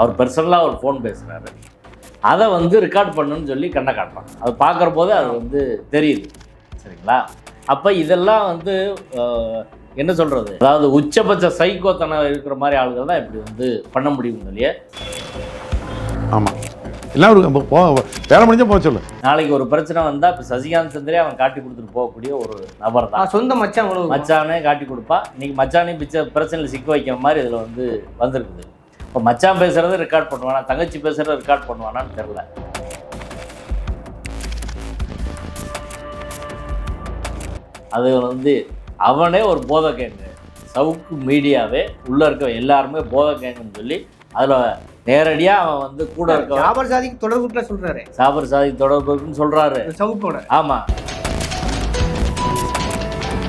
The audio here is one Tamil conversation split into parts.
அவர் பர்சனலாக ஒரு ஃபோன் பேசுகிறாரு அதை வந்து ரெக்கார்ட் பண்ணுன்னு சொல்லி கண்ணை காட்டுறான். அது பார்க்குற போது அது வந்து தெரியுது. சரிங்களா? அப்போ இதெல்லாம் வந்து என்ன சொல்கிறது அதாவது உச்சபட்ச சைக்கோத்தனம் இருக்கிற மாதிரி ஆளுகள் தான் இப்படி வந்து பண்ண முடியும் இல்லையே? ஆமாம் போ வேலை முடிஞ்சா போக சொல்லு. நாளைக்கு ஒரு பிரச்சனை வந்தால் இப்போ சசிகாந்த் சந்திரே அவன் காட்டி கொடுத்துட்டு போகக்கூடிய ஒரு நபர் தான். சொந்த மச்சான் மச்சானே காட்டி கொடுப்பா. இன்னைக்கு மச்சானே பிச்சை பிரச்சனையில் சிக்க வைக்கிற மாதிரி இதில் வந்து வந்திருக்குது. இப்போ மச்சான் பேசுகிறத ரெக்கார்ட் பண்ணுவானா? தங்கச்சி பேசுகிறத ரெக்கார்ட் பண்ணுவானான்னு தெரில அது வந்து அவனே ஒரு போதை கேங்கு சவுக்கு மீடியாவே உள்ளே இருக்க எல்லாருமே போதை கேங்குன்னு சொல்லி அதில் நேரடியாக அவன் வந்து கூட இருக்க ஜாபர் சாதிக்கு தொடர்புல சொல்றாரு. சாபர் சாதி தொடர்பு இருக்குன்னு சொல்கிறாரு சவுக்கோட. ஆமாம்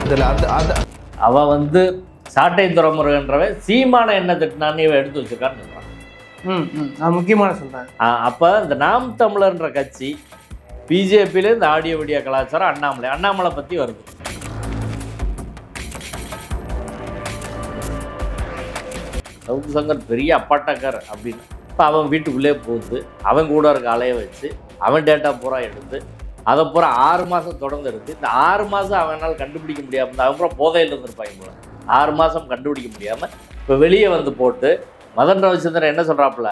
இதுல அந்த அந்த அவ வந்து சாட்டை துறைமுருகன்றவன் சீமான என்ன திட்டினான்னு இவன் எடுத்து வச்சிருக்கான்னு ம் அது முக்கியமான ஆ, அப்ப இந்த நாம் தமிழர்ன்ற கட்சி பிஜேபியில இந்த ஆடியோ வீடியோ கலாச்சாரம் அண்ணாமலை. அண்ணாமலை பத்தி வருது. சவுக்கு சங்கர் பெரிய அப்பாட்டக்கர் அப்படின்னு. இப்போ அவன் வீட்டுக்குள்ளே போகுது. அவன் கூட இருக்க அலைய வச்சு அவன் டேட்டா பூரா எடுத்து அதை பூரா ஆறு மாதம் தொடர்ந்து எடுத்து இந்த ஆறு மாதம் அவனால் கண்டுபிடிக்க முடியாமல் அவன் பூரா போதையில் இருந்திருப்பாங்க போல. ஆறு மாதம் கண்டுபிடிக்க முடியாமல் இப்போ வெளியே வந்து போட்டு மதன் ரவிச்சந்திரன் என்ன சொல்கிறாப்புல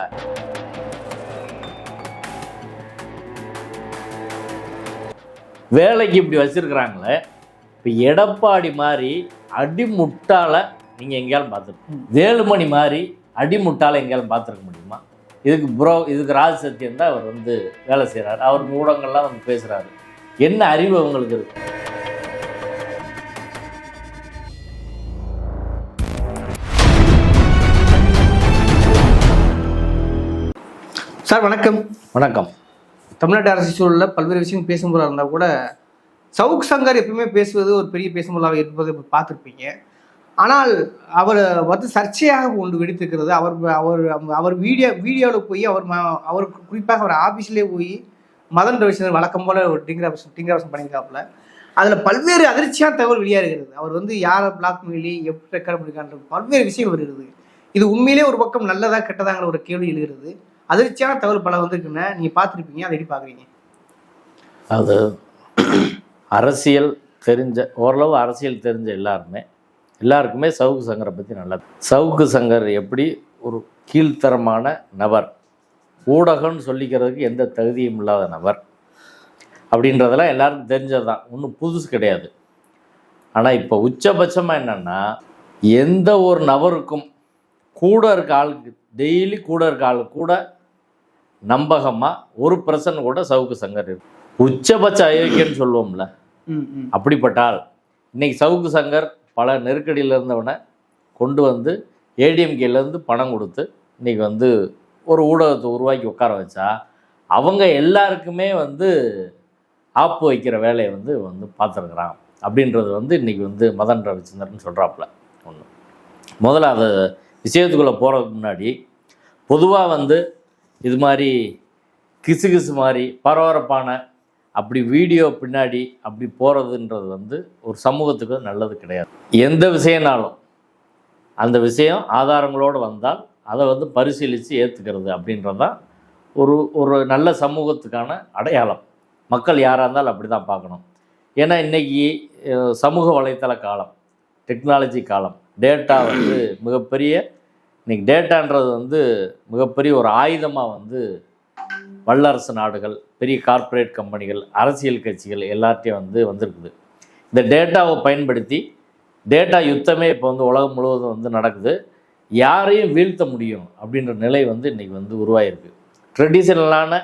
வேலைக்கு இப்படி வச்சிருக்கிறாங்களே இப்போ எடப்பாடி மாதிரி அடிமுட்டால நீங்கள் எங்கேயாலும் பார்த்துருக்கோம் வேலுமணி மாதிரி அடிமுட்டால எங்கேயாலும் பார்த்துருக்க முடியுமா? இதுக்கு ப்ரோ இதுக்கு ராஜ் சத்தியம் தான் அவர் வந்து வேலை செய்கிறாரு அவர் ஊடகங்கள்லாம் வந்து பேசுகிறாரு என்ன அறிவு அவங்களுக்கு இருக்கு? சார் வணக்கம். வணக்கம். தமிழ்நாட்டு அரசு சூழலில் பல்வேறு விஷயங்கள் பேசும்போது இருந்தால் கூட சவுக் சங்கர் எப்பவுமே பேசுவது ஒரு பெரிய பேசும்போதாக இருப்பதை பார்த்துருப்பீங்க. ஆனால் அவர் வந்து சர்ச்சையாக ஒன்று வெடித்திருக்கிறது. அவர் அவர் அவர் வீடியோ வீடியோவில் போய் அவர் அவர் குறிப்பாக அவர் ஆஃபீஸ்லேயே போய் மதன் ரவிச்சந்திரன் வழக்கம் போல ஒரு டிங்கராபசம் டிங்கராபசம் பண்ணியிருக்காப்புல. அதில் பல்வேறு அதிர்ச்சியான தகவல் வெளியாகிறது அவர் வந்து யாரை பிளாக் மெயிலி எப்படி ரெக்கார்ட் பண்ணிருக்கான்ற பல்வேறு விஷயங்கள் வருகிறது. இது உண்மையிலே ஒரு பக்கம் நல்லதா கெட்டதாங்கிற ஒரு கேள்வி எழுகிறது. அதிர்ச்சியான தகவல் பல வந்திருக்குன்னு நீங்க பார்த்துருப்பீங்க. அதை எப்படி பார்க்குறீங்க? அது அரசியல் தெரிஞ்ச ஓரளவு அரசியல் தெரிஞ்ச எல்லாருமே எல்லாருக்குமே சவுக்கு சங்கரை பற்றி நல்லா சவுக்கு சங்கர் எப்படி ஒரு கீழ்த்தரமான நபர் ஊடகம்னு சொல்லிக்கிறதுக்கு எந்த தகுதியும் இல்லாத நபர் அப்படின்றதெல்லாம் எல்லாருக்கும் தெரிஞ்சது தான். ஒன்றும் புதுசு கிடையாது. ஆனால் இப்போ உச்சபட்சமாக என்னென்னா எந்த ஒரு நபருக்கும் கூட இருக்க ஆளுக்கு டெய்லி கூட இருக்க ஆளு கூட நம்பகமாக ஒரு பர்சன் கூட சவுக்கு சங்கர் இருக்கு. உச்சபட்ச அயோக்கியன்னு சொல்லுவோம்ல. ம் ம். அப்படிப்பட்ட ஆள் இன்னைக்கு சவுக்கு சங்கர் பல நெருக்கடியில் இருந்தவனை கொண்டு வந்து ஏடிஎம்கேலேருந்து பணம் கொடுத்து இன்னைக்கு வந்து ஒரு ஊடகத்தை உருவாக்கி உட்கார வச்சா அவங்க எல்லாருக்குமே வந்து ஆப்பு வைக்கிற வேலையை வந்து வந்து பார்த்துருக்குறான். அப்படின்றது வந்து இன்னைக்கு வந்து மதன் ரவிச்சந்திரன் சொல்கிறாப்புல ஒன்று முதல்ல அது விஷயத்துக்குள்ளே போகிறதுக்கு முன்னாடி பொதுவாக வந்து இது மாதிரி கிசு கிசு மாதிரி பரபரப்பான அப்படி வீடியோ பின்னாடி அப்படி போகிறதுன்றது வந்து ஒரு சமூகத்துக்கு நல்லது கிடையாது. எந்த விஷயம்னாலும் அந்த விஷயம் ஆதாரங்களோடு வந்தால் அதை வந்து பரிசீலித்து ஏற்றுக்கிறது அப்படின்றது தான் ஒரு ஒரு நல்ல சமூகத்துக்கான அடையாளம். மக்கள் யாராக இருந்தாலும் அப்படி தான் பார்க்கணும். ஏன்னா இன்றைக்கி சமூக வலைத்தள காலம் டெக்னாலஜி காலம் டேட்டா வந்து மிகப்பெரிய இன்றைக்கி டேட்டான்றது வந்து மிகப்பெரிய ஒரு ஆயுதமாக வந்து வல்லரசு நாடுகள் பெரிய கார்ப்பரேட் கம்பெனிகள் அரசியல் கட்சிகள் எல்லாத்தையும் வந்து வந்திருக்குது. இந்த டேட்டாவை பயன்படுத்தி டேட்டா யுத்தமே இப்போ வந்து உலகம் முழுவதும் வந்து நடக்குது. யாரையும் வீழ்த்த முடியும் அப்படின்ற நிலை வந்து இன்றைக்கி வந்து உருவாயிருக்கு. ட்ரெடிஷ்னலான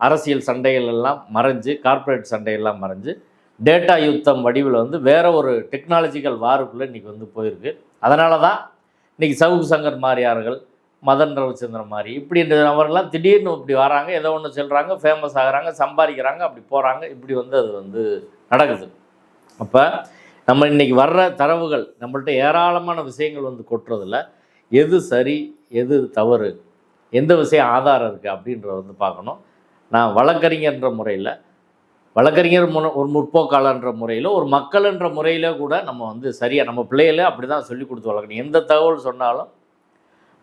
அரசியல் சண்டைகள் எல்லாம் மறைஞ்சு கார்ப்பரேட் சண்டையெல்லாம் மறைஞ்சு டேட்டா யுத்தம் வடிவில் வந்து வேற ஒரு டெக்னாலஜிக்கல் வாருக்குள்ளே இன்றைக்கி வந்து போயிருக்கு. அதனால தான் இன்றைக்கி சவுக்கு சங்கர் மாரியார்கள் மதன் ரவிச்சந்திரன் மாதிரி. இப்படின்ற நபர்கள்லாம் திடீர்னு இப்படி வராங்க ஏதோ ஒன்று சொல்கிறாங்க ஃபேமஸ் ஆகுறாங்க சம்பாதிக்கிறாங்க அப்படி போகிறாங்க இப்படி வந்து அது வந்து நடக்குது. அப்போ நம்ம இன்றைக்கி வர்ற தரவுகள் நம்மள்ட்ட ஏராளமான விஷயங்கள் வந்து கொட்டுறதில்ல எது சரி எது தவறு எந்த விஷயம் ஆதாரம் இருக்குது அப்படின்றத வந்து பார்க்கணும். நான் வழக்கறிஞர்ன்ற முறையில் வழக்கறிஞர் முன ஒரு முற்போக்காளர்ன்ற முறையில் ஒரு மக்கள்ன்ற முறையில் கூட நம்ம வந்து சரியாக நம்ம பிள்ளைகள அப்படி தான் சொல்லி கொடுத்து வளர்க்கணும். எந்த தகவல் சொன்னாலும்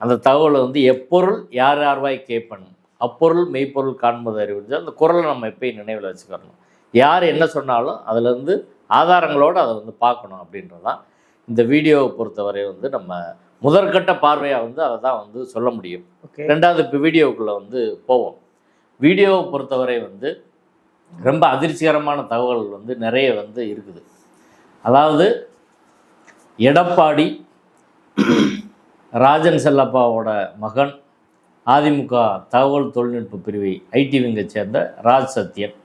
அந்த தகவலை வந்து எப்பொருள் யார் யார்வாய் கேட்பணும் அப்பொருள் மெய்ப்பொருள் காண்பது அறிவு அந்த குரலை நம்ம எப்பயும் நினைவில் வச்சுக்கணும். யார் என்ன சொன்னாலும் அதுலேருந்து ஆதாரங்களோடு அதை வந்து பார்க்கணும் அப்படின்றது தான் இந்த வீடியோவை பொறுத்தவரை வந்து நம்ம முதற்கட்ட பார்வையாக வந்து அதை தான் வந்து சொல்ல முடியும். ஓகே. ரெண்டாவது இப்போ வீடியோக்குள்ளே வந்து போவோம். வீடியோவை பொறுத்தவரை வந்து ரொம்ப அதிர்ச்சிகரமான தகவல் வந்து நிறைய வந்து இருக்குது. அதாவது எடப்பாடி ராஜன் செல்லப்பாவோட மகன் அதிமுக தகவல் தொழில்நுட்ப பிரிவை ஐடி விங்கை சேர்ந்த ராஜ் சத்யன்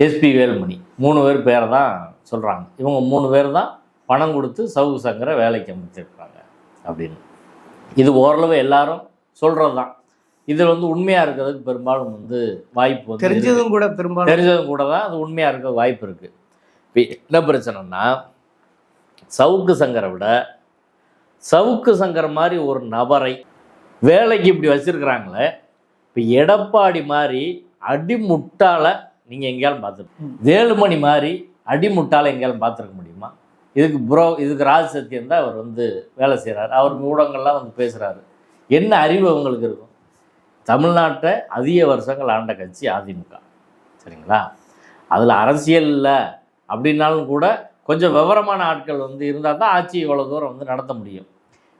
எஸ்பி வேல்மணி மூணு பேர் பேரை தான் சொல்கிறாங்க இவங்க மூணு பேர் தான் பணம் கொடுத்து சவுகு சங்கரை வேலைக்கு அமைச்சிருக்காங்க அப்படின்னு. இது ஓரளவு எல்லாரும் சொல்கிறது தான் இதில் வந்து உண்மையாக இருக்கிறதுக்கு பெரும்பாலும் வந்து வாய்ப்பு வந்து. தெரிஞ்சதும் கூட பெரும்பாலும் தெரிஞ்சதும் கூட தான் அது உண்மையாக இருக்க வாய்ப்பு இருக்குது இப்போ என்ன பிரச்சனைனா சவுக்கு சங்கரை விட சவுக்கு சங்கர் மாதிரி ஒரு நபரை வேலைக்கு இப்படி வச்சிருக்கிறாங்களே இப்போ எடப்பாடி மாதிரி அடிமுட்டால நீங்கள் எங்கேயாலும் பார்த்துருக்க ம். வேலுமணி மாதிரி அடிமுட்டால எங்கேயாலும் பார்த்துருக்க முடியுமா? இதுக்கு ப்ரோ இதுக்கு ராஜ் தான் அவர் வந்து வேலை செய்கிறாரு அவர் ஊடகங்கள்லாம் வந்து பேசுகிறாரு என்ன அறிவு அவங்களுக்கு இருக்கும்? தமிழ்நாட்டை அதிக வருஷங்கள் ஆண்ட கட்சி அதிமுக. சரிங்களா? அதில் அரசியல் இல்லை அப்படின்னாலும் கூட கொஞ்சம் விவரமான ஆட்கள் வந்து இருந்தால் தான் ஆட்சி இவ்வளோ தூரம் வந்து நடத்த முடியும்.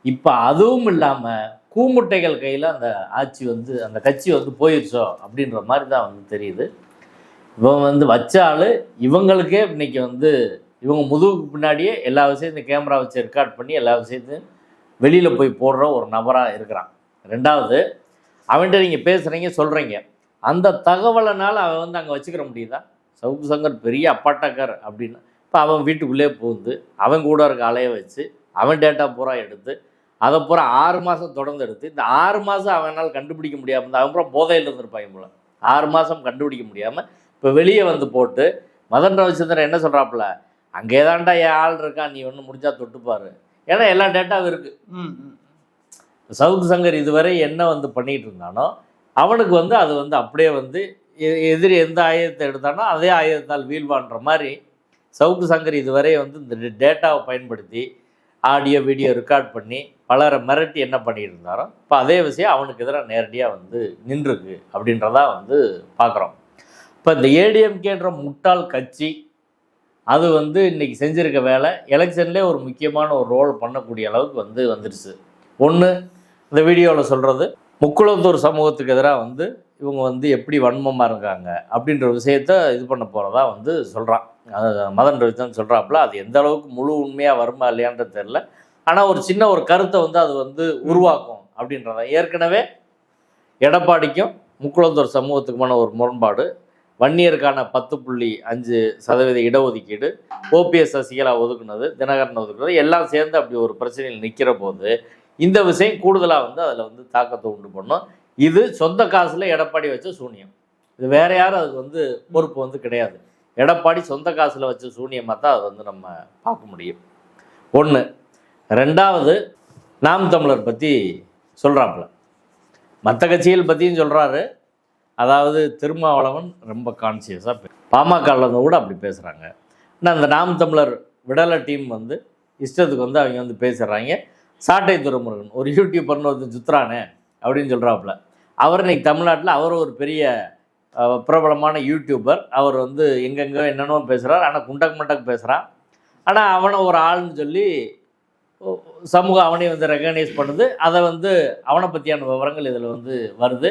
இப்போ அதுவும் இல்லாமல் கூமுட்டைகள் கையில் அந்த ஆட்சி வந்து அந்த கட்சி வந்து போயிடுச்சோ அப்படின்ற மாதிரி தான் வந்து தெரியுது. இவன் வந்து வச்சாலும் இவங்களுக்கே இன்னைக்கு வந்து இவங்க முதுகுக்கு பின்னாடியே எல்லா விஷயத்தையும் கேமரா வச்சு ரெக்கார்ட் பண்ணி எல்லா விஷயத்தையும் வெளியில் போய் போடுற ஒரு நபராக இருக்கிறான். ரெண்டாவது அவன்கிட்ட நீங்கள் பேசுகிறீங்க சொல்கிறீங்க அந்த தகவலனால் அவன் வந்து அங்கே வச்சுக்கிற முடியுதா? சவுக்கு சங்கர் பெரிய அப்பாட்டக்கர் அப்படின்னு. இப்போ அவன் வீட்டுக்குள்ளே பூந்து அவன் கூட இருக்க அலைய வச்சு அவன் டேட்டா பூரா எடுத்து அதை பூரா ஆறு மாதம் தொடர்ந்து எடுத்து இந்த ஆறு மாதம் அவனால் கண்டுபிடிக்க முடியாமல் இருந்தால் அவன் பூரா போதையில் இருந்திருப்பாங்க போல. ஆறு மாதம் கண்டுபிடிக்க முடியாமல் இப்போ வெளியே வந்து போட்டு மதன் ரவிச்சந்திரன் என்ன சொல்கிறாப்புல அங்கே தான்டா என் ஆள் இருக்கான் நீ ஒன்று முடிஞ்சால் தொட்டுப்பாரு. ஏன்னா எல்லா டேட்டாவும் இருக்குது சவுக்கு சங்கர் இதுவரை என்ன வந்து பண்ணிகிட்டு இருந்தானோ அவனுக்கு வந்து அது வந்து அப்படியே வந்து எ- எதிரி எந்த ஆயுதத்தை எடுத்தானோ அதே ஆயுதத்தால் வீழ்வான்ற மாதிரி சவுக்கு சங்கர் இதுவரை வந்து இந்த டேட்டாவை பயன்படுத்தி ஆடியோ வீடியோ ரெக்கார்ட் பண்ணி பலரை மிரட்டி என்ன பண்ணிட்டு இருந்தாரோ இப்போ அதே விஷயம் அவனுக்கு எதிராக நேரடியாக வந்து நின்றுருக்கு அப்படின்றதா வந்து பார்க்குறோம் இப்போ இந்த ஏடிஎம்கேன்ற முட்டாள் கட்சி அது வந்து இன்றைக்கி செஞ்சுருக்க வேலை எலெக்ஷன்லேயே ஒரு முக்கியமான ஒரு ரோல் பண்ணக்கூடிய அளவுக்கு வந்து வந்துருச்சு. ஒன்று இந்த வீடியோவில் சொல்கிறது முக்குளத்தூர் சமூகத்துக்கு எதிராக வந்து இவங்க வந்து எப்படி வன்மமாக இருக்காங்க அப்படின்ற விஷயத்த இது பண்ண போகிறதா வந்து சொல்கிறான் மதன் ரவிதான் சொல்கிறாப்புல அது எந்த அளவுக்கு முழு உண்மையாக வருமா இல்லையான்றது தெரில ஆனால் ஒரு சின்ன ஒரு கருத்தை வந்து அது வந்து உருவாக்கும் அப்படின்றத. ஏற்கனவே எடப்பாடிக்கும் முக்குளத்தூர் சமூகத்துக்குமான ஒரு முரண்பாடு. வன்னியருக்கான பத்து புள்ளி அஞ்சு சதவீத இடஒதுக்கீடு ஓபிஎஸ் சசிகலா ஒதுக்குனது தினகரன் ஒதுக்குனது எல்லாம் சேர்ந்து அப்படி ஒரு பிரச்சனையில் நிற்கிற போது இந்த விஷயம் கூடுதலாக வந்து அதில் வந்து தாக்கத்தை உண்டு பண்ணும். இது சொந்த காசில் எடப்பாடி வச்ச சூனியம். இது வேற யாரும் அதுக்கு வந்து பொறுப்பு வந்து கிடையாது. எடப்பாடி சொந்த காசில் வச்ச சூனியமாக தான் அதை வந்து நம்ம பார்க்க முடியும். ஒன்று ரெண்டாவது நாம் தமிழர் பற்றி சொல்கிறாப்புல மற்ற கட்சிகள் பற்றியும் சொல்கிறாரு அதாவது திருமாவளவன் ரொம்ப கான்சியஸாக பாமகவில் இருந்து கூட அப்படி பேசுகிறாங்க ஆனால் அந்த நாம் தமிழர் விடலை டீம் வந்து இஷ்டத்துக்கு வந்து அவங்க வந்து பேசுகிறாங்க சாட்டை துரைமுருகன் ஒரு யூடியூபர்னு ஒருத்தன் சுத்துறானே அப்படின்னு சொல்கிறாப்புல அவர் இன்னைக்கு தமிழ்நாட்டில் அவர் ஒரு பெரிய பிரபலமான யூடியூபர் அவர் வந்து எங்கெங்கே என்னென்னோ பேசுகிறார் ஆனால் குண்டக் மண்டக் பேசுகிறான் ஆனால் அவனை ஒரு ஆள்னு சொல்லி சமூகம் அவனை வந்து ரெகனைஸ் பண்ணுது. அதை வந்து அவனை பற்றியான விவரங்கள் இதில் வந்து வருது.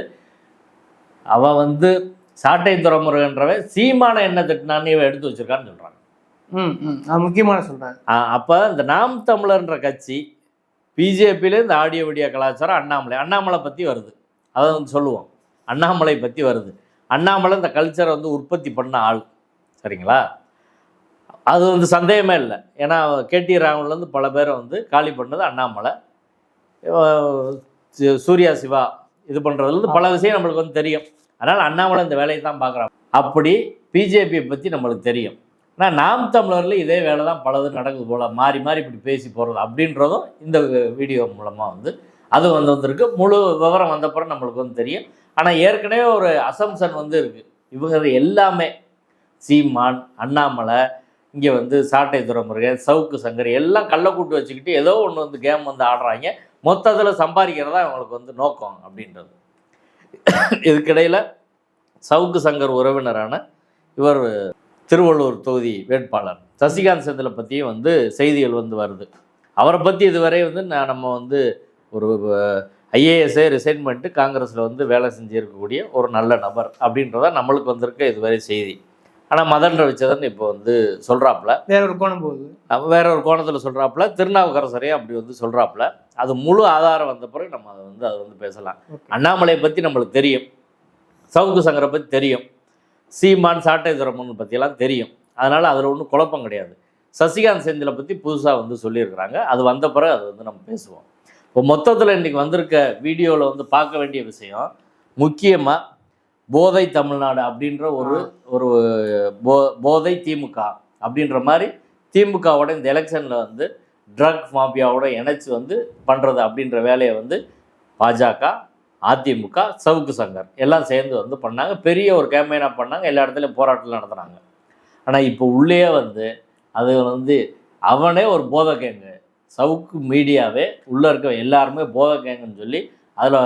அவன் வந்து சாட்டை துறைமுருகன்றவன் சீமான என்ன திட்டினான்னு இவன் எடுத்து வச்சிருக்கான்னு சொல்கிறாங்க ம் ம். அது முக்கியமான சொல்கிறாங்க அப்போ இந்த நாம் தமிழர்ன்ற கட்சி பிஜேபியில் இந்த ஆடியோ வீடியோ கலாச்சாரம் அண்ணாமலை. அண்ணாமலை பற்றி வருது. அதை வந்து சொல்லுவோம். அண்ணாமலை பற்றி வருது. அண்ணாமலை இந்த கல்ச்சரை வந்து உற்பத்தி பண்ண ஆள். சரிங்களா? அது வந்து சந்தேகமே இல்லை. ஏன்னா கேடி ராகவன்லேருந்து பல பேரை வந்து காலி பண்ணது அண்ணாமலை. சு- சூர்யா சிவா இது பண்ணுறதுலேருந்து பல விஷயம் நம்மளுக்கு வந்து தெரியும். அதனால் அண்ணாமலை இந்த வேலையை தான் பார்க்குறாங்க அப்படி பிஜேபியை பற்றி நம்மளுக்கு தெரியும். ஆனால் நாம் தமிழரில் இதே வேலை தான் பலது நடக்குது போல். மாறி மாறி இப்படி பேசி போகிறது அப்படின்றதும் இந்த வீடியோ மூலமாக வந்து அது வந்து வந்திருக்கு. முழு விவரம் வந்தப்புறம் நம்மளுக்கு வந்து தெரியும். ஆனால் ஏற்கனவே ஒரு அசம்சன் வந்து இருக்குது இவங்க எல்லாமே சீமான் அண்ணாமலை இங்கே வந்து சாட்டை துறைமுருகன் சவுக்கு சங்கர் எல்லாம் கள்ளக்கூட்டு வச்சுக்கிட்டு ஏதோ ஒன்று வந்து கேம் வந்து ஆடுறாங்க. மொத்தத்தில் சம்பாதிக்கிறதா அவங்களுக்கு வந்து நோக்கம் அப்படின்றது. இதுக்கிடையில் சவுக்கு சங்கர் உறவினரான இவர் திருவள்ளூர் தொகுதி வேட்பாளர். சசிகாந்த் செந்திலை பற்றியும் வந்து செய்திகள் வந்து வருது. அவரை பற்றி இதுவரை வந்து நான் நம்ம வந்து ஒரு ஐஏஎஸ்ஐ ரிசைன் பண்ணிட்டு காங்கிரஸில் வந்து வேலை செஞ்சிருக்கக்கூடிய ஒரு நல்ல நபர் அப்படின்றத நம்மளுக்கு வந்திருக்க இதுவரை செய்தி. ஆனால் மதன் ரவிச்சந்திரன் இப்போ வந்து சொல்கிறாப்புல வேற ஒரு கோணம் போகுது. வேற ஒரு கோணத்தில் சொல்கிறாப்புல திருநாவுக்கரசரையும் அப்படி வந்து சொல்கிறாப்புல அது முழு ஆதாரம் வந்த பிறகு நம்ம அதை வந்து அதை வந்து பேசலாம். அண்ணாமலையை பற்றி நம்மளுக்கு தெரியும். சவுக்கு சங்கரை பற்றி தெரியும். சீமான் சாட்டை துரமன் பற்றியெல்லாம் தெரியும். அதனால் அதில் ஒன்றும் குழப்பம் கிடையாது. சசிகாந்த் செந்திலை பற்றி புதுசாக வந்து சொல்லியிருக்கிறாங்க. அது வந்த பிறகு அது வந்து நம்ம பேசுவோம். இப்போ மொத்தத்தில் இன்றைக்கி வந்திருக்க வீடியோவில் வந்து பார்க்க வேண்டிய விஷயம் முக்கியமாக போதை தமிழ்நாடு அப்படின்ற ஒரு ஒரு போ போதை திமுக அப்படின்ற மாதிரி திமுகவோட இந்த எலெக்ஷனில் வந்து ட்ரக் மாஃபியாவோட இணைச்சு வந்து பண்ணுறது அப்படின்ற வேலையை வந்து பாஜக அதிமுக சவுக்கு சங்கர். எல்லாம் சேர்ந்து வந்து பண்ணாங்க. பெரிய ஒரு கேம்பெயினாக பண்ணாங்க. எல்லா இடத்துலையும் போராட்டம் நடத்துனாங்க. ஆனால் இப்போ உள்ளே வந்து அது வந்து அவனே ஒரு போதை கேங்கு சவுக்கு மீடியாவே உள்ளே இருக்க எல்லாருமே போதை கேங்குன்னு சொல்லி அதில்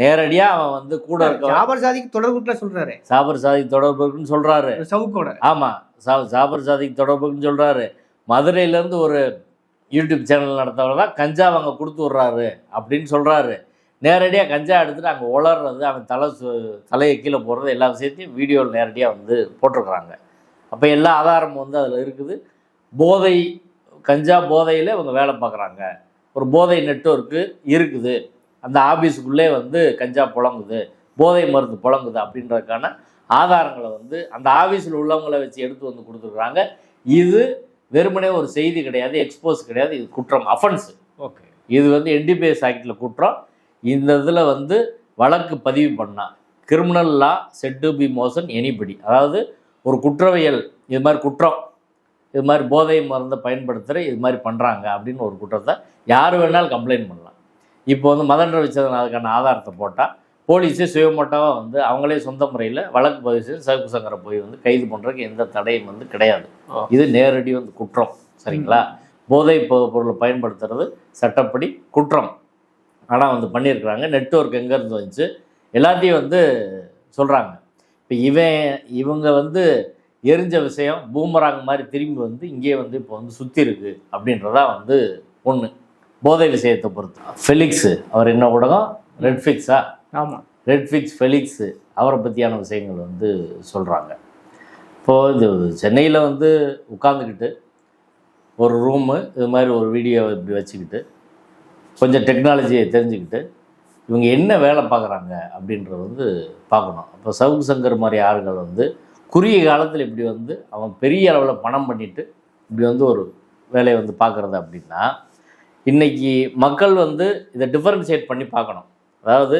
நேரடியாக அவன் வந்து கூட இருக்க ஜாபர் சாதிக்கு தொடர்புல சொல்றாரு. சாபர் சாதி தொடர்பு இருக்குன்னு சொல்கிறாரு சவுக்கோட. ஆமாம் சா சாபர் சாதிக்கு தொடர்புன்னு சொல்கிறாரு மதுரையிலேருந்து ஒரு யூடியூப் சேனல் நடத்தவர் தான் கஞ்சா அவங்க கொடுத்து விட்றாரு அப்படின்னு சொல்கிறாரு நேரடியாக கஞ்சா எடுத்துகிட்டு அங்கே உளர்றது அவன் தலை சு தலையை கீழே போடுறது எல்லா விஷயத்தையும் வீடியோவில் நேரடியாக வந்து போட்டிருக்கிறாங்க. அப்போ எல்லா ஆதாரமும் வந்து அதில் இருக்குது. போதை கஞ்சா போதையில் இவங்க வேலை பார்க்குறாங்க. ஒரு போதை நெட்வொர்க்கு இருக்குது. அந்த ஆஃபீஸுக்குள்ளே வந்து கஞ்சா புழங்குது. போதை மருந்து புழங்குது அப்படின்றதுக்கான ஆதாரங்களை வந்து அந்த ஆஃபீஸில் உள்ளவங்களை வச்சு எடுத்து வந்து கொடுத்துருக்குறாங்க. இது வெறுமனே ஒரு செய்தி கிடையாது எக்ஸ்போஸ் கிடையாது. இது குற்றம் அஃபென்ஸு ஓகே இது வந்து என்டிபிஎஸ் ஆக்டில் குற்றம். இந்த இதில் வந்து வழக்கு பதிவு பண்ணா. Criminal law set to be motion anybody அதாவது ஒரு குற்றவியல் இது மாதிரி குற்றம் இது மாதிரி போதை மருந்தை பயன்படுத்துகிற இது மாதிரி பண்ணுறாங்க அப்படின்னு ஒரு குற்றத்தை யார் வேணாலும் கம்ப்ளைண்ட் பண்ணலாம். இப்போ வந்து மதன் ரவிச்சந்திரன் அதுக்கான ஆதாரத்தை போட்டால் போலீஸே சுயமோட்டாவாக வந்து அவங்களே சொந்த முறையில் வழக்கு பதிவு செய்து சவுக்கு சங்கரை போய் வந்து கைது பண்ணுறதுக்கு எந்த தடையும் வந்து கிடையாது. இது நேரடி வந்து குற்றம் சரிங்களா? போதை பொ- பொருளை பயன்படுத்துறது சட்டப்படி குற்றம். ஆனால் வந்து பண்ணியிருக்கிறாங்க. நெட்வொர்க் எங்கேருந்து வந்துச்சு? எல்லாத்தையும் வந்து சொல்கிறாங்க இப்போ இவன் இவங்க வந்து எரிஞ்ச விஷயம் பூமராங் மாதிரி திரும்பி வந்து இங்கே வந்து இப்போ வந்து சுற்றி இருக்கு அப்படின்றதா வந்து ஒன்று போதை விஷயத்தை பொறுத்து. ஃபெலிக்ஸு அவர் என்ன ஊடகம்? ரெட்ஃபிக்ஸா ஆமா. ரெட்ஃபிக்ஸ் ஃபெலிக்ஸு அவரை பற்றியான விஷயங்கள் வந்து சொல்கிறாங்க இப்போது இது சென்னையில் வந்து உட்காந்துக்கிட்டு ஒரு ரூமு இது மாதிரி ஒரு வீடியோ இப்படி வச்சுக்கிட்டு கொஞ்சம் டெக்னாலஜியை தெரிஞ்சுக்கிட்டு இவங்க என்ன வேலை பார்க்குறாங்க அப்படின்றத வந்து பார்க்கணும். அப்போ சவுக்கு சங்கர் மாதிரி ஆளுகள் வந்து குறுகிய காலத்தில் இப்படி வந்து அவன் பெரிய அளவில் பணம் பண்ணிவிட்டு இப்படி வந்து ஒரு வேலையை வந்து பார்க்குறது அப்படின்னா இன்றைக்கி மக்கள் வந்து இதை டிஃபரன்ஷியேட் பண்ணி பார்க்கணும். அதாவது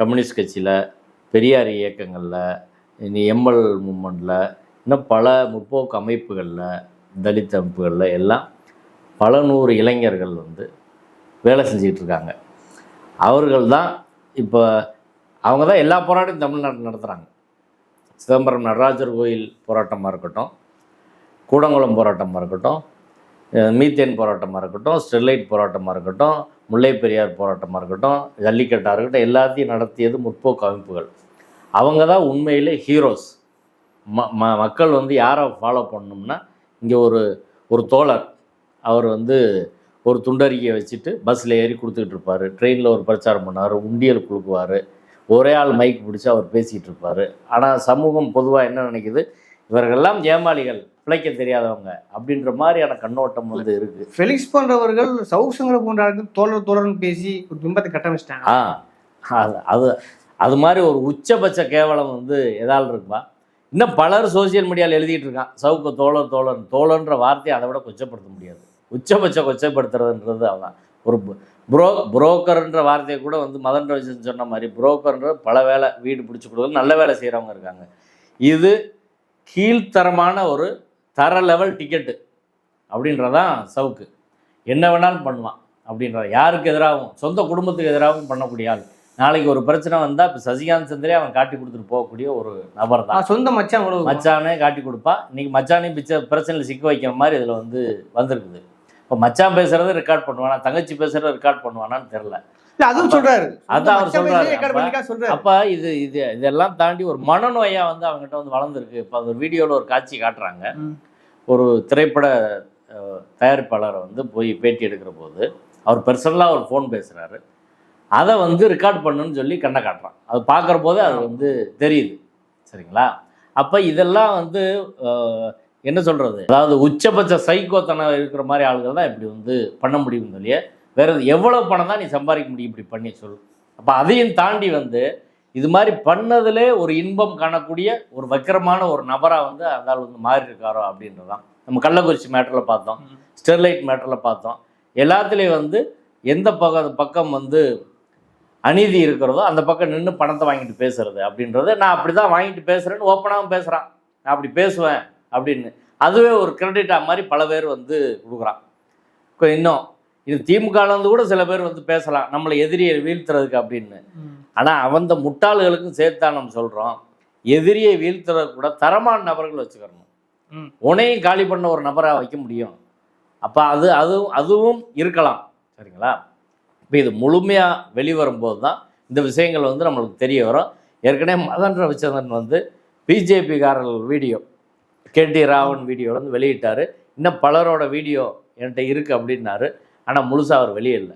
கம்யூனிஸ்ட் கட்சியில் பெரியார் இயக்கங்களில் இனி எம்எல் மூமெண்ட்டில் இன்னும் பல முற்போக்கு அமைப்புகளில் தலித் அமைப்புகளில் எல்லாம் பல நூறு இளைஞர்கள் வந்து வேலை செஞ்சுக்கிட்டு இருக்காங்க அவர்கள் தான் இப்போ அவங்க தான் எல்லா போராட்டத்தையும் தமிழ்நாட்டில் நடத்துகிறாங்க சிதம்பரம் நடராஜர் கோயில் போராட்டமாக இருக்கட்டும் கூடங்குளம் போராட்டமாக இருக்கட்டும் மீத்தேன் போராட்டமாக இருக்கட்டும் ஸ்டெர்லைட் போராட்டமாக இருக்கட்டும் முல்லை பெரியார் போராட்டமாக இருக்கட்டும் ஜல்லிக்கட்டாக இருக்கட்டும் எல்லாத்தையும் நடத்தியது முற்போக்கு அமைப்புகள். அவங்க தான் உண்மையிலே ஹீரோஸ் ம ம மக்கள் வந்து யாரை ஃபாலோ பண்ணணும்னா இங்கே ஒரு ஒரு தோழர். அவர் வந்து ஒரு துண்டறிக்கையை வச்சுட்டு பஸ்ஸில் ஏறி கொடுத்துக்கிட்டு இருப்பார். ட்ரெயினில் ஒரு பிரச்சாரம் பண்ணார். உண்டியல் குலுக்குவார். ஒரே ஆள் மைக் பிடிச்சி அவர் பேசிகிட்டு இருப்பார். ஆனால் சமூகம் பொதுவாக என்ன நினைக்குது? இவர்கள்லாம் ஏமாளிகள் பிழைக்க தெரியாதவங்க. அப்படின்ற மாதிரியான கண்ணோட்டம் வந்து இருக்குது ஃபெலிக்ஸ் போன்றவர்கள் சவுக் சங்கர போன்ற தோழர் தோழர்னு பேசி ஒரு பிம்பத்தை கட்டமைச்சிட்டாங்க. ஆ அது அது அது மாதிரி ஒரு உச்சபட்ச கேவலம் வந்து எதால் இருக்குமா? இன்னும் பலர் சோஷியல் மீடியாவில் எழுதிட்டு இருக்கான். சவுக்கு தோழர் தோழர் தோழன்ற வார்த்தையை அதை விட கொச்சப்படுத்த முடியாது. உச்சபட்ச கொச்சப்படுத்துறதுன்றது அதான் ஒரு புரோ புரோக்கர்ன்ற வார்த்தையை கூட வந்து மதன் ரவிசன் சொன்ன மாதிரி புரோக்கர்ன்ற பல வேலை வீடு பிடிச்சி கொடுக்குறது நல்ல வேலை செய்கிறவங்க இருக்காங்க. இது கீழ்த்தரமான ஒரு தர லெவல் டிக்கெட்டு அப்படின்றதான் சவுக்கு. என்ன வேணாலும் பண்ணுவான் அப்படின்ற யாருக்கு எதிராகவும் சொந்த குடும்பத்துக்கு எதிராகவும் பண்ணக்கூடிய ஆள். நாளைக்கு ஒரு பிரச்சனை வந்தால் இப்போ சசிகாந்த் சந்திரே அவன் காட்டி கொடுத்துட்டு போகக்கூடிய ஒரு நபர் தான். சொந்த மச்சான் மச்சானே காட்டி கொடுப்பான் இன்னைக்கு மச்சானையும் பிச்சை பிரச்சனையில் சிக்க வைக்கிற மாதிரி இதில் வந்து வந்திருக்குது. இப்போ மச்சான் பேசுறதை ரெக்கார்ட் பண்ணுவானா? தங்கச்சி பேசுறத ரெக்கார்ட் பண்ணுவானான்னு தெரில இல்ல அதுவும் சொல்றாரு. அதான் அவர் சொல்றாரு. அப்ப- இது இது இதெல்லாம் தாண்டி ஒரு மனநோயா வந்து அவங்ககிட்ட வந்து வளர்ந்துருக்கு. இப்போ அந்த வீடியோவில் ஒரு காட்சி காட்டுறாங்க. ஒரு திரைப்பட தயாரிப்பாளரை வந்து போய் பேட்டி எடுக்கிற போது அவர் பர்சனலாக ஒரு ஃபோன் பேசுகிறாரு அதை வந்து ரெக்கார்ட் பண்ணுன்னு சொல்லி கண்ணை காட்டுறான். அது பார்க்குற போது அது வந்து தெரியுது. சரிங்களா? அப்போ இதெல்லாம் வந்து என்ன சொல்கிறது அதாவது உச்சபட்ச சைக்கோத்தனம் இருக்கிற மாதிரி ஆளுகள் தான் இப்படி வந்து பண்ண முடியும் இல்லையே வேற எவ்வளோ பணம் தான் நீ சம்பாதிக்க முடியும் இப்படி பண்ணி சொல் அப்போ அதையும் தாண்டி வந்து இது மாதிரி பண்ணதுலே ஒரு இன்பம் காணக்கூடிய ஒரு வக்கிரமான ஒரு நபராக வந்து அந்த ஆள் வந்து மாறி இருக்காரோ அப்படின்றதான் நம்ம கள்ளக்குறிச்சி மேட்டரில் பார்த்தோம் ஸ்டெர்லைட் மேட்டரில் பார்த்தோம். எல்லாத்துலேயும் வந்து எந்த பக்க பக்கம் வந்து அநீதி இருக்கிறதோ அந்த பக்கம் நின்று பணத்தை வாங்கிட்டு பேசுறது அப்படின்றது நான் அப்படி தான் வாங்கிட்டு பேசுகிறேன்னு ஓப்பனாகவும் பேசுகிறான் நான் அப்படி பேசுவேன். அப்படின்னு. அதுவே ஒரு கிரெடிட்டாக மாதிரி பல பேர் வந்து கொடுக்குறான். இன்னும் இது திமுகலேருந்து கூட சில பேர் வந்து பேசலாம் நம்மளை எதிரியை வீழ்த்துறதுக்கு அப்படின்னு. ஆனால் அவந்த முட்டாள்களுக்கும் சேர்த்து நம்ம சொல்கிறோம் எதிரியை வீழ்த்துறது கூட தரமான நபர்கள் வச்சுக்கிறணும் ம். உனையும் காலி பண்ண ஒரு நபராக வைக்க முடியும். அப்போ அது அதுவும் அதுவும் இருக்கலாம். சரிங்களா? இப்போ இது முழுமையாக வெளிவரும்போது தான் இந்த விஷயங்கள் வந்து நம்மளுக்கு தெரிய வரும். ஏற்கனவே மதன் ரவிச்சந்திரன் வந்து பிஜேபிக்காரர்கள் வீடியோ கேடி ராவன் வீடியோ வந்து வெளியிட்டார். இன்னும் பலரோட வீடியோ என்கிட்ட இருக்குது அப்படின்னாரு. ஆனால் முழுசாக அவர் வெளியிடல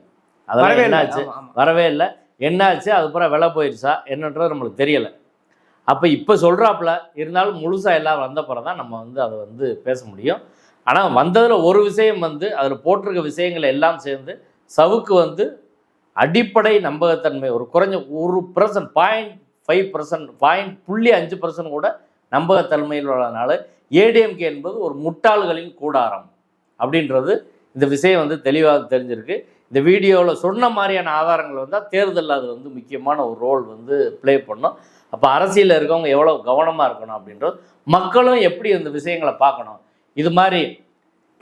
அதெல்லாம் வரவே இல்லை. என்னாச்சு? ஆமா, ஆமா. வரவே இல்லை. என்னாச்சு? அது பூரா விலை போயிடுச்சா என்னன்றது நம்மளுக்கு தெரியலை. அப்போ இப்போ சொல்கிறாப்புல இருந்தாலும் முழுசாக எல்லாம் வந்த பிறகு தான் நம்ம வந்து அதை வந்து பேச முடியும். ஆனால் வந்ததில் ஒரு விஷயம் வந்து அதில் போட்டிருக்க விஷயங்கள் எல்லாம் சேர்ந்து சவுக்கு வந்து அடிப்படை நம்பகத்தன்மை ஒரு குறைஞ்ச ஒரு percent point five percent point புள்ளி அஞ்சு பர்சன்ட் கூட நம்பகத்தன்மையில் உள்ளதுனால ஏடிஎம்கே என்பது ஒரு முட்டாள்களின் கூடாரம் அப்படின்றது இந்த விஷயம் வந்து தெளிவாக தெரிஞ்சிருக்கு. இந்த வீடியோவில் சொன்ன மாதிரியான ஆதாரங்கள் வந்தால் தேர்தலில் அது வந்து முக்கியமான ஒரு ரோல் வந்து ப்ளே பண்ணும். அப்போ அரசியலில் இருக்கவங்க எவ்வளோ கவனமாக இருக்கணும் அப்படின்றது மக்களும் எப்படி இந்த விஷயங்களை பார்க்கணும்? இது மாதிரி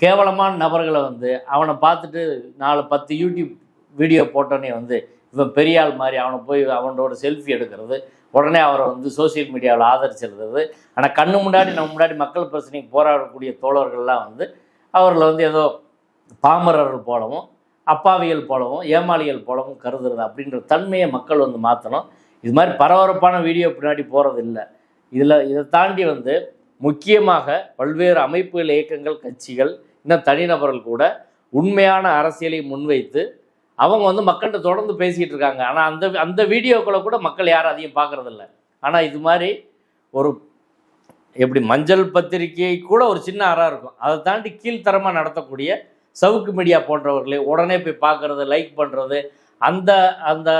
கேவலமான நபர்களை வந்து அவனை பார்த்துட்டு நாலு பத்து யூடியூப் வீடியோ போட்டோன்னே வந்து இவன் பெரியாள் மாதிரி அவனை போய் அவனோட செல்ஃபி எடுக்கிறது உடனே அவரை வந்து சோஷியல் மீடியாவில் ஆதரிச்சிருந்தது ஆனால் கண்ணு முன்னாடி நம்ம முன்னாடி மக்கள் பிரச்சனைக்கு போராடக்கூடிய தோழர்கள்லாம் வந்து அவர்களை வந்து ஏதோ பாமரர்கள் போலவும் அப்பாவியல் போலவும் ஏமாளிகள் போலவும் கருதுறது அப்படின்ற தன்மையை மக்கள் வந்து மாற்றணும் இது மாதிரி பரபரப்பான வீடியோ பின்னாடி போகிறது இல்லை இதில் இதை தாண்டி வந்து முக்கியமாக பல்வேறு அமைப்புகள் இயக்கங்கள் கட்சிகள் இன்னும் தனிநபர்கள் கூட உண்மையான அரசியலை முன்வைத்து அவங்க வந்து மக்கள்கிட்ட தொடர்ந்து பேசிக்கிட்டு இருக்காங்க. ஆனால் அந்த அந்த வீடியோக்களை கூட மக்கள் யாரும் அதிகம் பார்க்கறதில்ல. ஆனால் இது மாதிரி ஒரு எப்படி மஞ்சள் பத்திரிகை கூட ஒரு சின்ன அறா இருக்கும். அதை தாண்டி கீழ்த்தரமாக நடத்தக்கூடிய சவுக்கு மீடியா போன்றவர்களே உடனே போய் பார்க்கறது லைக் பண்ணுறது அந்த அந்த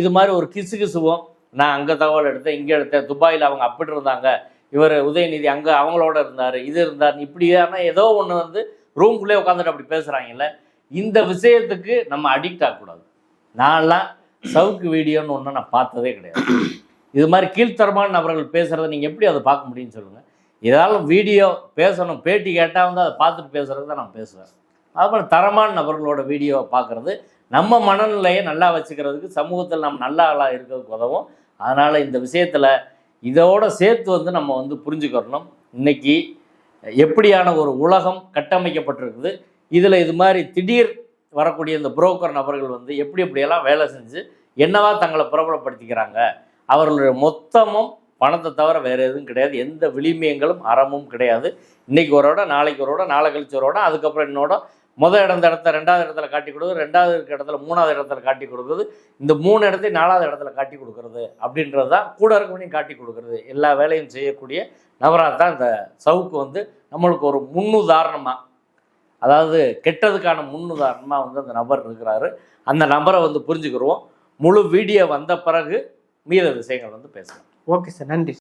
இது மாதிரி ஒரு கிசு கிசுவும் நான் அங்கே தகவல் எடுத்தேன் இங்கே எடுத்தேன். துபாயில் அவங்க அப்படி இருந்தாங்க. இவர் உதயநிதி அங்கே அவங்களோட இருந்தார் இது இருந்தார் இப்படியான ஏதோ ஒன்று வந்து ரூம்குள்ளே உட்காந்துட்டு அப்படி பேசுகிறாங்கல்ல இந்த விஷயத்துக்கு நம்ம அடிக்ட் ஆகக்கூடாது. நான்லாம் சவுக்கு வீடியோன்னு ஒன்று நான் பார்த்ததே கிடையாது. இது மாதிரி கீழ்த்தரமான நபர்கள் பேசுகிறத நீங்கள் எப்படி அதை பார்க்க முடியும்னு சொல்லுங்கள் ஏதாலும் வீடியோ பேசணும். பேட்டி கேட்டால் வந்து அதை பார்த்துட்டு பேசுகிறது தான் நான் பேசுவேன். அதுபோல் தரமான நபர்களோட வீடியோவை பார்க்குறது நம்ம மனநிலையை நல்லா வச்சுக்கிறதுக்கு சமூகத்தில் நம்ம நல்ல ஆளாக இருக்கிறதுக்கு உதவும். அதனால் இந்த விஷயத்தில் இதோட சேர்த்து வந்து நம்ம வந்து புரிஞ்சுக்கிறணும். இன்னைக்கு எப்படியான ஒரு உலகம் கட்டமைக்கப்பட்டிருக்குது இதில் இது மாதிரி திடீர் வரக்கூடிய இந்த புரோக்கர் நபர்கள் வந்து எப்படி எப்படியெல்லாம் வேலை செஞ்சு என்னவா தங்களை பிரபலப்படுத்திக்கிறாங்க? அவர்களுடைய மொத்தமும் பணத்தை தவிர வேறு எதுவும் கிடையாது. எந்த விளிமியங்களும் அறமும் கிடையாது. இன்னைக்கு ஒரு நாளைக்கு ஒரு நாளை கழிச்சு ஒரு அதுக்கப்புறம் என்னோட முதல் இடந்த இடத்த ரெண்டாவது இடத்துல காட்டி கொடுக்குறது ரெண்டாவது இருக்க இடத்துல மூணாவது இடத்துல காட்டி கொடுக்குறது. இந்த மூணு இடத்தையும் நாலாவது இடத்துல காட்டி கொடுக்குறது அப்படின்றது தான் கூட இருக்கவனையும் காட்டி கொடுக்குறது. எல்லா வேலையும் செய்யக்கூடிய நபராக தான் இந்த சவுக்கு வந்து நம்மளுக்கு ஒரு முன்னுதாரணமாக அதாவது கெட்டதுக்கான முன்னுதாரணமாக வந்து அந்த நபர் இருக்கிறாரு. அந்த நபரை வந்து புரிஞ்சுக்கிறோம் முழு வீடியோ வந்த பிறகு மீத விஷயங்கள் வந்து பேசலாம். Okay sir. நன்றி